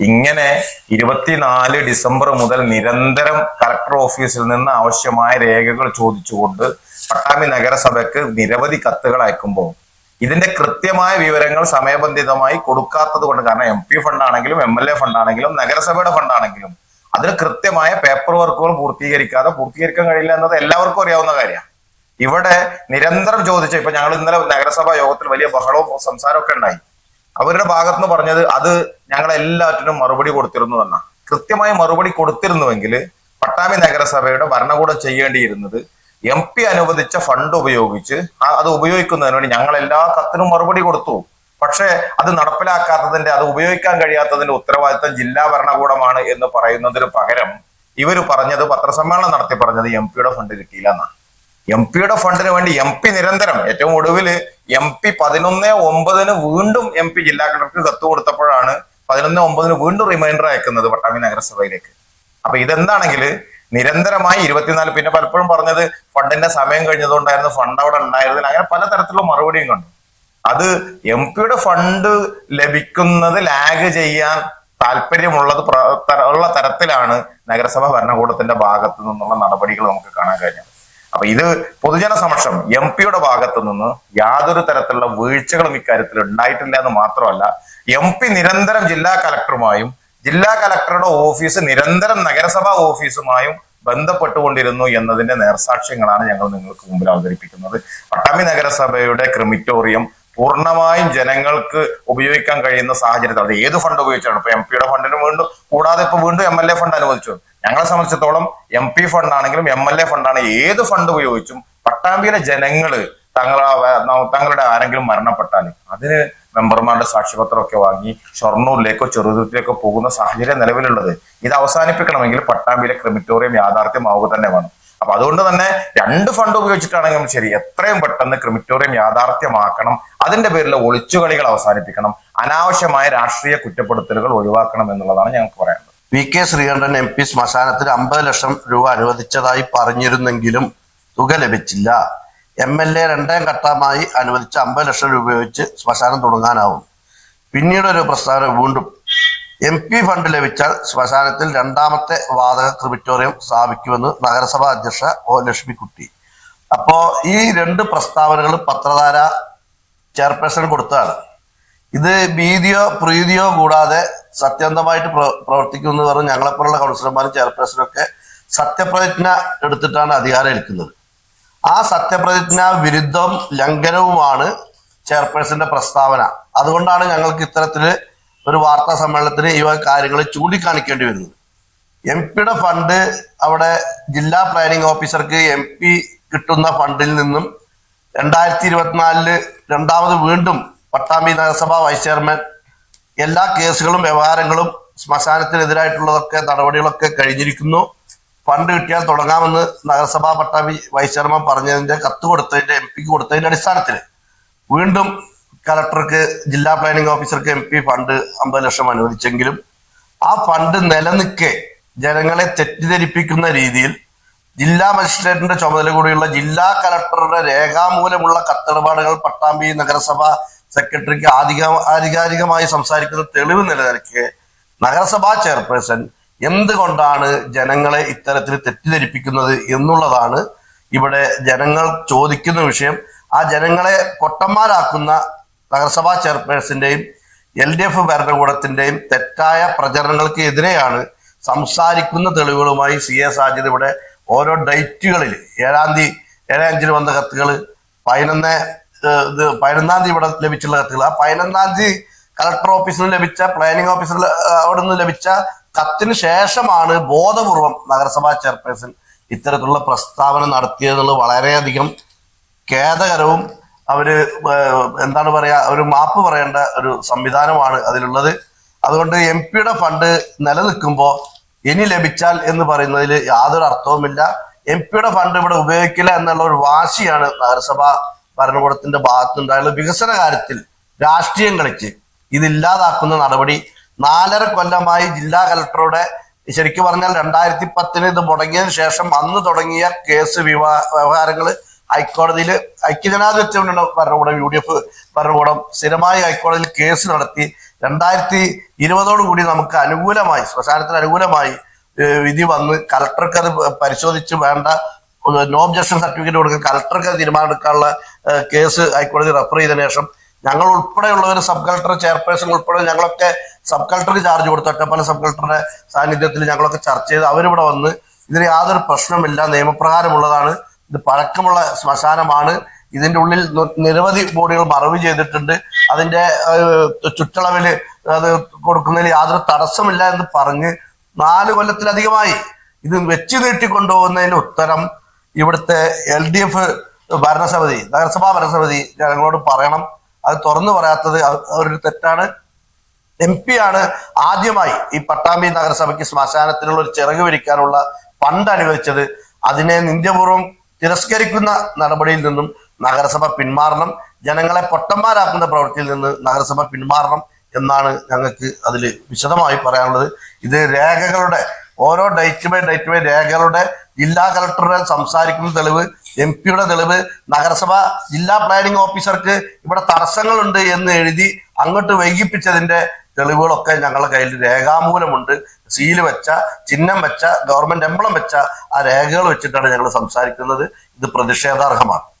ഇങ്ങനെ ഇരുപത്തിനാല് ഡിസംബർ മുതൽ നിരന്തരം കളക്ടർ ഓഫീസിൽ നിന്ന് ആവശ്യമായ രേഖകൾ ചോദിച്ചുകൊണ്ട് പട്ടാമ്പി നഗരസഭയ്ക്ക് നിരവധി കത്തുകൾ അയക്കുമ്പോൾ ഇതിന്റെ കൃത്യമായ വിവരങ്ങൾ സമയബന്ധിതമായി കൊടുക്കാത്തത് കൊണ്ട് കാരണം എം പി ഫണ്ടാണെങ്കിലും എം എൽ എ ഫണ്ടാണെങ്കിലും നഗരസഭയുടെ ഫണ്ടാണെങ്കിലും അതിന് കൃത്യമായ പേപ്പർ വർക്കുകൾ പൂർത്തീകരിക്കാതെ പൂർത്തീകരിക്കാൻ കഴിയില്ല എന്നത് എല്ലാവർക്കും അറിയാവുന്ന കാര്യമാണ്. ഇവിടെ നിരന്തരം ചോദിച്ച ഇപ്പൊ ഞങ്ങൾ ഇന്നലെ നഗരസഭാ യോഗത്തിൽ വലിയ ബഹളവും സംസാരവും ഒക്കെ ഉണ്ടായി. അവരുടെ ഭാഗത്തുനിന്ന് പറഞ്ഞത് അത് ഞങ്ങൾ എല്ലാറ്റിനും മറുപടി കൊടുത്തിരുന്നു എന്നാണ് കൃത്യമായ മറുപടി കൊടുത്തിരുന്നുവെങ്കിൽ പട്ടാമി നഗരസഭയുടെ ഭരണകൂടം ചെയ്യേണ്ടിയിരുന്നത് എം പി അനുവദിച്ച ഫണ്ട് ഉപയോഗിച്ച് അത് ഉപയോഗിക്കുന്നതിന് വേണ്ടി ഞങ്ങൾ എല്ലാ കത്തിനും മറുപടി കൊടുത്തു. പക്ഷേ അത് നടപ്പിലാക്കാത്തതിന്റെ അത് ഉപയോഗിക്കാൻ കഴിയാത്തതിന്റെ ഉത്തരവാദിത്തം ജില്ലാ ഭരണകൂടമാണ് എന്ന് പറയുന്നതിന് പകരം ഇവർ പറഞ്ഞത് പത്രസമ്മേളനം നടത്തി പറഞ്ഞത് എം പിയുടെ ഫണ്ട് കിട്ടിയില്ല എന്നാണ്. എം പിയുടെ ഫണ്ടിന് വേണ്ടി എം പി നിരന്തരം ഏറ്റവും ഒടുവിൽ എം പി പതിനൊന്ന് ഒമ്പതിന് വീണ്ടും എം പി ജില്ലാ കളക്ടർക്ക് കത്ത് കൊടുത്തപ്പോഴാണ് പതിനൊന്ന് ഒമ്പതിന് വീണ്ടും റിമൈൻഡർ അയക്കുന്നത് പട്ടാമ്പി നഗരസഭയിലേക്ക്. അപ്പൊ ഇതെന്താണെങ്കിൽ നിരന്തരമായി ഇരുപത്തിനാല് പിന്നെ പലപ്പോഴും പറഞ്ഞത് ഫണ്ടിന്റെ സമയം കഴിഞ്ഞതുകൊണ്ടായിരുന്നു ഫണ്ട് അവിടെ ഉണ്ടായിരുന്നില്ല. അങ്ങനെ പലതരത്തിലുള്ള മറുപടിയും കണ്ടു. അത് എം പിയുടെ ഫണ്ട് ലഭിക്കുന്നത് ലാഗ് ചെയ്യാൻ താല്പര്യമുള്ളത് ഉള്ള തരത്തിലാണ് നഗരസഭ ഭരണകൂടത്തിന്റെ ഭാഗത്തു നിന്നുള്ള നടപടികൾ നമുക്ക് കാണാൻ കഴിഞ്ഞത്. അപ്പൊ ഇത് പൊതുജന സമക്ഷം എം പിയുടെ ഭാഗത്തു നിന്ന് യാതൊരു തരത്തിലുള്ള വീഴ്ചകളും ഇക്കാര്യത്തിൽ ഉണ്ടായിട്ടില്ല എന്ന് മാത്രമല്ല എം പി നിരന്തരം ജില്ലാ കലക്ടറുമായും ജില്ലാ കലക്ടറുടെ ഓഫീസ് നിരന്തരം നഗരസഭാ ഓഫീസുമായും ബന്ധപ്പെട്ടുകൊണ്ടിരുന്നു എന്നതിന്റെ നേർസാക്ഷ്യങ്ങളാണ് ഞങ്ങൾ നിങ്ങൾക്ക് മുമ്പിൽ അവതരിപ്പിക്കുന്നത്. പട്ടാമ്പി നഗരസഭയുടെ ക്രിമിറ്റോറിയം പൂർണമായും ജനങ്ങൾക്ക് ഉപയോഗിക്കാൻ കഴിയുന്ന സാഹചര്യത്തിൽ അത് ഏത് ഫണ്ട് ഉപയോഗിച്ചാണ്? ഇപ്പൊ എം പിയുടെ ഫണ്ടിന് വീണ്ടും കൂടാതെ ഇപ്പൊ വീണ്ടും എം എൽ എ ഫണ്ട് അനുവദിച്ചു. ഞങ്ങളെ സംബന്ധിച്ചിടത്തോളം എം പി ഫണ്ടാണെങ്കിലും എം എൽ എ ഫണ്ടാണ് ഏത് ഫണ്ട് ഉപയോഗിച്ചും പട്ടാമ്പിയിലെ ജനങ്ങൾ തങ്ങളെ തങ്ങളുടെ ആരെങ്കിലും മരണപ്പെട്ടാൽ അതിന് മെമ്പർമാരുടെ സാക്ഷ്യപത്രമൊക്കെ വാങ്ങി ഷൊർണൂരിലേക്കോ ചെറുതുരത്തിലേക്കോ പോകുന്ന സാഹചര്യം നിലവിലുള്ളത്. ഇത് അവസാനിപ്പിക്കണമെങ്കിൽ പട്ടാമ്പിയിലെ ക്രിമിറ്റോറിയം യാഥാർത്ഥ്യമാവുക തന്നെ വേണം. അപ്പൊ അതുകൊണ്ട് തന്നെ രണ്ട് ഫണ്ട് ഉപയോഗിച്ചിട്ടാണെങ്കിലും ശരി എത്രയും പെട്ടെന്ന് ക്രിമിറ്റോറിയം യാഥാർത്ഥ്യമാക്കണം. അതിന്റെ പേരിൽ ഒളിച്ചുകളികൾ അവസാനിപ്പിക്കണം. അനാവശ്യമായ രാഷ്ട്രീയ കുറ്റപ്പെടുത്തലുകൾ ഒഴിവാക്കണം എന്നുള്ളതാണ് ഞങ്ങൾക്ക് പറയാനുള്ളത്. V K Sreekandan M P ശ്മശാനത്തിന് അമ്പത് ലക്ഷം രൂപ അനുവദിച്ചതായി പറഞ്ഞിരുന്നെങ്കിലും തുക ലഭിച്ചില്ല. എം എൽ എ രണ്ടാം ഘട്ടമായി അനുവദിച്ച അമ്പത് ലക്ഷം രൂപ ഉപയോഗിച്ച് ശ്മശാനം തുടങ്ങാനാവും. പിന്നീട് ഒരു പ്രസ്താവന വീണ്ടും. എം പി ഫണ്ട് ലഭിച്ചാൽ ശ്മശാനത്തിൽ രണ്ടാമത്തെ വാതക ക്രിമിറ്റോറിയം സ്ഥാപിക്കുമെന്ന് നഗരസഭാ അധ്യക്ഷ ഒ ലക്ഷ്മിക്കുട്ടി. അപ്പോ ഈ രണ്ട് പ്രസ്താവനകൾ പത്രധാര ചെയർപേഴ്സൺ കൊടുത്തതാണ്. ഇത് ഭീതിയോ പ്രീതിയോ കൂടാതെ സത്യന്തമായിട്ട് പ്ര- പ്രവർത്തിക്കുമെന്ന് പറഞ്ഞ് ഞങ്ങളെപ്പോലുള്ള കൗൺസിലർമാരും ചെയർപേഴ്സണും ഒക്കെ സത്യപ്രതിജ്ഞ എടുത്തിട്ടാണ് അധികാരം എടുക്കുന്നത് ആ സത്യപ്രതിജ്ഞ വിരുദ്ധം ലംഘനവുമാണ് ചെയർപേഴ്സന്റെ പ്രസ്താവന. അതുകൊണ്ടാണ് ഞങ്ങൾക്ക് ഇത്തരത്തിൽ ഒരു വാർത്താ സമ്മേളനത്തിന് ഈ കാര്യങ്ങൾ ചൂണ്ടിക്കാണിക്കേണ്ടി വരുന്നത്. എം പിയുടെ ഫണ്ട് അവിടെ ജില്ലാ പ്ലാനിംഗ് ഓഫീസർക്ക് എം പി കിട്ടുന്ന ഫണ്ടിൽ നിന്നും രണ്ടായിരത്തി ഇരുപത്തിനാലിൽ രണ്ടാമത് വീണ്ടും പട്ടാമ്പി നഗരസഭ വൈസ് ചെയർമാൻ. എല്ലാ കേസുകളും വ്യവഹാരങ്ങളും ശ്മശാനത്തിനെതിരായിട്ടുള്ളതൊക്കെ നടപടികളൊക്കെ കഴിഞ്ഞിരിക്കുന്നു. ഫണ്ട് കിട്ടിയാൽ തുടങ്ങാമെന്ന് നഗരസഭാ പട്ടാമ്പി വൈസ് ചെയർമാൻ പറഞ്ഞതിന്റെ കത്ത് കൊടുത്തതിന്റെ എം പിക്ക് കൊടുത്തതിന്റെ അടിസ്ഥാനത്തിൽ വീണ്ടും കലക്ടർക്ക് ജില്ലാ പ്ലാനിംഗ് ഓഫീസർക്ക് എം പി ഫണ്ട് അമ്പത് ലക്ഷം അനുവദിച്ചെങ്കിലും ആ ഫണ്ട് നിലനിൽക്കെ ജനങ്ങളെ തെറ്റിദ്ധരിപ്പിക്കുന്ന രീതിയിൽ ജില്ലാ മജിസ്ട്രേറ്റിന്റെ ചുമതല കൂടിയുള്ള ജില്ലാ കലക്ടറുടെ രേഖാമൂലമുള്ള കത്തിടപാടുകൾ പട്ടാമ്പി നഗരസഭ സെക്രട്ടറിക്ക് ആധിക ആധികാരികമായി സംസാരിക്കുന്ന തെളിവ് നിലനിൽക്കെ നഗരസഭാ ചെയർപേഴ്സൺ എന്തുകൊണ്ടാണ് ജനങ്ങളെ ഇത്തരത്തിൽ തെറ്റിദ്ധരിപ്പിക്കുന്നത് എന്നുള്ളതാണ് ഇവിടെ ജനങ്ങൾ ചോദിക്കുന്ന വിഷയം. ആ ജനങ്ങളെ പൊട്ടന്മാരാക്കുന്ന നഗരസഭാ ചെയർപേഴ്സിന്റെയും എൽ ഡി എഫ് ഭരണകൂടത്തിന്റെയും തെറ്റായ പ്രചരണങ്ങൾക്ക് എതിരെയാണ് സംസാരിക്കുന്ന തെളിവുകളുമായി സി എ സാജിദ് ഇവിടെ ഓരോ ഡേറ്റുകളിൽ ഏഴാം തീയതി ഏഴാം അഞ്ചിന് വന്ന കത്തുകൾ പതിനൊന്ന് ഇത് പതിനൊന്നാം തീയതി ഇവിടെ ലഭിച്ചുള്ള കത്തുകൾ. ആ പതിനൊന്നാം തീയതി കളക്ടർ ഓഫീസിൽ ലഭിച്ച പ്ലാനിംഗ് ഓഫീസിൽ അവിടെ നിന്ന് ലഭിച്ച കത്തിന് ശേഷമാണ് ബോധപൂർവം നഗരസഭാ ചെയർപേഴ്സൺ ഇത്തരത്തിലുള്ള പ്രസ്താവന നടത്തിയതെന്നുള്ളത് വളരെയധികം ഖേദകരവും അവർ എന്താണ് പറയാ ഒരു മാപ്പ് പറയേണ്ട ഒരു സംവിധാനമാണ് അതിലുള്ളത്. അതുകൊണ്ട് എം പിയുടെ ഫണ്ട് നിലനിൽക്കുമ്പോൾ ഇനി ലഭിച്ചാൽ എന്ന് പറയുന്നതിൽ യാതൊരു അർത്ഥവുമില്ല. എം പിയുടെ ഫണ്ട് ഇവിടെ ഉപയോഗിക്കില്ല എന്നുള്ള ഒരു വാശിയാണ് നഗരസഭ ഭരണകൂടത്തിന്റെ ഭാഗത്തുണ്ടായുള്ള വികസന കാര്യത്തിൽ രാഷ്ട്രീയം കളിച്ച് ഇതില്ലാതാക്കുന്ന നടപടി നാലര കൊല്ലമായി ജില്ലാ കലക്ടറുടെ ശരിക്കും പറഞ്ഞാൽ രണ്ടായിരത്തി പത്തിന് ഇത് മുടങ്ങിയതിനു ശേഷം അന്ന് തുടങ്ങിയ കേസ് വിവാ വ്യവഹാരങ്ങൾ ഹൈക്കോടതിയിൽ ഐക്യജനാധിപത്യ മുന്നണി ഭരണകൂടം യു ഡി എഫ് ഭരണകൂടം സ്ഥിരമായി ഹൈക്കോടതിയിൽ കേസ് നടത്തി രണ്ടായിരത്തി ഇരുപതോടുകൂടി നമുക്ക് അനുകൂലമായി ശ്മശാനത്തിന് അനുകൂലമായി വിധി വന്ന് കലക്ടർക്ക് അത് പരിശോധിച്ച് വേണ്ട നോ ഒബ്ജക്ഷൻ സർട്ടിഫിക്കറ്റ് കൊടുക്കാൻ കലക്ടർക്ക് തീരുമാനമെടുക്കാനുള്ള കേസ് ഹൈക്കോടതി റെഫർ ചെയ്തതിനു ശേഷം ഞങ്ങൾ ഉൾപ്പെടെയുള്ളവർ സബ് കളക്ടർ ചെയർപേഴ്സൺ ഉൾപ്പെടെ ഞങ്ങളൊക്കെ സബ് കളക്ടർക്ക് ചാർജ് കൊടുത്തു. ഒറ്റപ്പാല സബ് കളക്ടറുടെ സാന്നിധ്യത്തിൽ ഞങ്ങളൊക്കെ ചർച്ച ചെയ്ത് അവരിവിടെ വന്ന് ഇതിന് യാതൊരു പ്രശ്നമില്ല നിയമപ്രകാരമുള്ളതാണ് ഇത് പഴക്കമുള്ള ശ്മശാനമാണ് ഇതിന്റെ ഉള്ളിൽ നിരവധി ബോഡികൾ മറവ് ചെയ്തിട്ടുണ്ട് അതിന്റെ ചുറ്റളവിൽ അത് കൊടുക്കുന്നതിൽ യാതൊരു തടസ്സമില്ല എന്ന് പറഞ്ഞ് നാല് കൊല്ലത്തിലധികമായി ഇത് വെച്ച് നീട്ടിക്കൊണ്ടുപോകുന്നതിന്റെ ഉത്തരം ഇവിടുത്തെ എൽ ഡി എഫ് ഭരണസമിതി നഗരസഭാ ഭരണസമിതി ജനങ്ങളോട് പറയണം. അത് തുറന്നു പറയാത്തത് അവരൊരു തെറ്റാണ്. എം പി ആണ് ആദ്യമായി ഈ പട്ടാമ്പി നഗരസഭയ്ക്ക് ശ്മശാനത്തിനുള്ള ഒരു ചിറക് വിരിക്കാനുള്ള ഫണ്ട് അനുവദിച്ചത്. അതിനെ നിന്ദ്യപൂർവം തിരസ്കരിക്കുന്ന നടപടിയിൽ നിന്നും നഗരസഭ പിന്മാറണം. ജനങ്ങളെ പൊട്ടന്മാരാക്കുന്ന പ്രവൃത്തിയിൽ നിന്ന് നഗരസഭ പിന്മാറണം എന്നാണ് ഞങ്ങൾക്ക് അതിൽ വിശദമായി പറയാനുള്ളത്. ഇത് രേഖകളുടെ ഓരോ ഡേറ്റ് ബൈ ഡേറ്റ് ബൈ രേഖകളുടെ ജില്ലാ കളക്ടറുടെ സംസാരിക്കുന്ന തെളിവ് എം പിയുടെ തെളിവ് നഗരസഭ ജില്ലാ പ്ലാനിംഗ് ഓഫീസർക്ക് ഇവിടെ തടസ്സങ്ങളുണ്ട് എന്ന് എഴുതി അങ്ങോട്ട് വൈകിപ്പിച്ചതിന്റെ തെളിവുകളൊക്കെ ഞങ്ങളുടെ കയ്യിൽ രേഖാമൂലമുണ്ട്. സീൽ വെച്ച ചിഹ്നം വെച്ച ഗവൺമെന്റ് എംബ്ലം വെച്ച ആ രേഖകൾ വെച്ചിട്ടാണ് ഞങ്ങൾ സംസാരിക്കുന്നത്. ഇത് പ്രതിഷേധാർഹമാണ്.